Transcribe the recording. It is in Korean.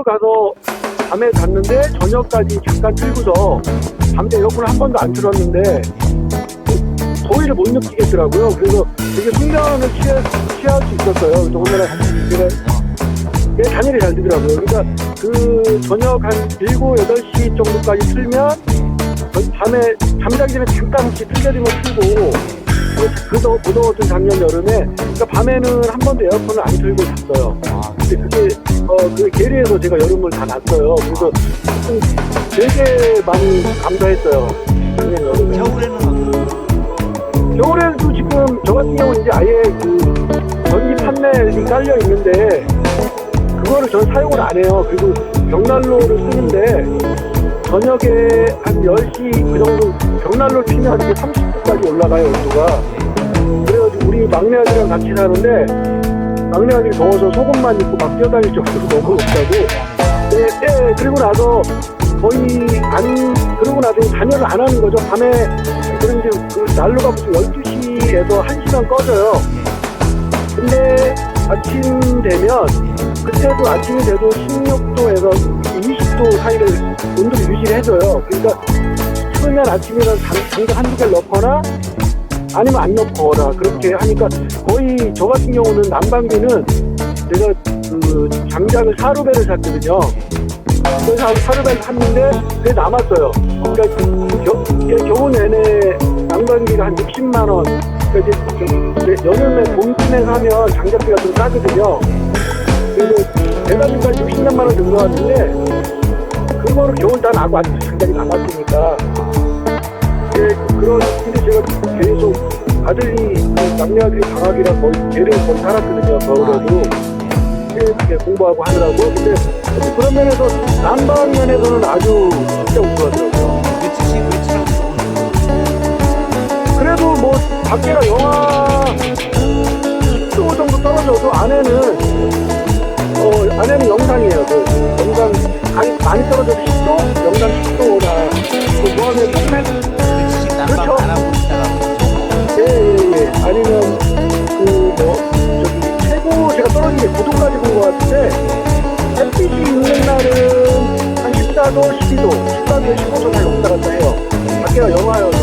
서울을 가서 밤에 갔는데 저녁까지 잠깐 틀고서 밤에 에어컨을 한 번도 안 틀었는데 그 더위를 못 느끼겠더라고요. 그래서 되게 숙면을 취해, 취할 수 있었어요. 그래서 오늘은 제가 예, 단일이 잘 되더라고요. 그러니까 그 저녁 한 7, 8시 정도까지 틀면 전 밤에 잠자기 전에 잠깐 혹시 틀려지면 틀고 그더 무더웠던 작년 여름에 그러니까 밤에는 한 번도 에어컨을 안 틀고 잤어요. 아, 근데 그게 어그 계리에서 제가 여름을 다 났어요. 그래서 좀 되게 많이 감사했어요. 작년 여름에. 겨울에는 겨울에도 지금 저 같은 경우는 이제 아예 그 전기 판넬이 깔려 있는데 그거를 전 사용을 안 해요. 그리고 벽난로를 쓰는데 저녁에 한 10시 그 정도 벽난로를 피면 이게 30도까지 올라가요, 온도가. 그래가지고 우리 막내 아들이랑 같이 사는데 막내 아들이 더워서 속옷만 입고 막 뛰어다닐 정도로 너무 덥다고. 네, 네, 그리고 나서 거의 안, 그러고 나서 단열을 안 하는 거죠. 밤에, 그럼 이제 그 난로가 무슨 12시에서 1시간 꺼져요. 근데 아침 되면, 그때도 아침이 돼도 16도에서 20도 사이를 온도를 유지를 해줘요. 그러니까, 추우면 아침이면 장, 장작 한두 개를 넣거나, 아니면 안 넣거나, 그렇게 하니까 거의 저 같은 경우는 난방비는 제가 그 장작을 사루배를 샀거든요. 그래서 한 사료배를 샀는데 그게 남았어요. 그러니까 겨우 내내 난방비가 한 60만 원. 그러니까 이제 여름에 봄쯤에 사면 장작비가 좀 싸거든요. 그래서 대단지까지 60만 원 정도 왔는데 그거를 겨울 다 나고 아직 장작이 남았으니까 아들이 그 막내 아들이 방학이라 거의 걔를 거의 살았거든요. 겨울에도. 이렇게 공부하고 하느라고. 근데 그런 면에서 난방 면에서는 아주 진짜 우수하더라고요. 그래도 뭐 밖에가 영하 10도 정도 떨어져도 안에는 어 안에는 영상이에요. 그 영상 많이, 떨어져도 10도, 영상 10도나 그 며칠씩 난방 그렇죠. 아니면 그뭐 저기 최고 제가 떨어진 게 9도까지 본 것 같은데 햇빛이 있는 날은 한 14도, 12도, 14도, 15도 잘 왔다 갔다 해요. 밖에가 영하여도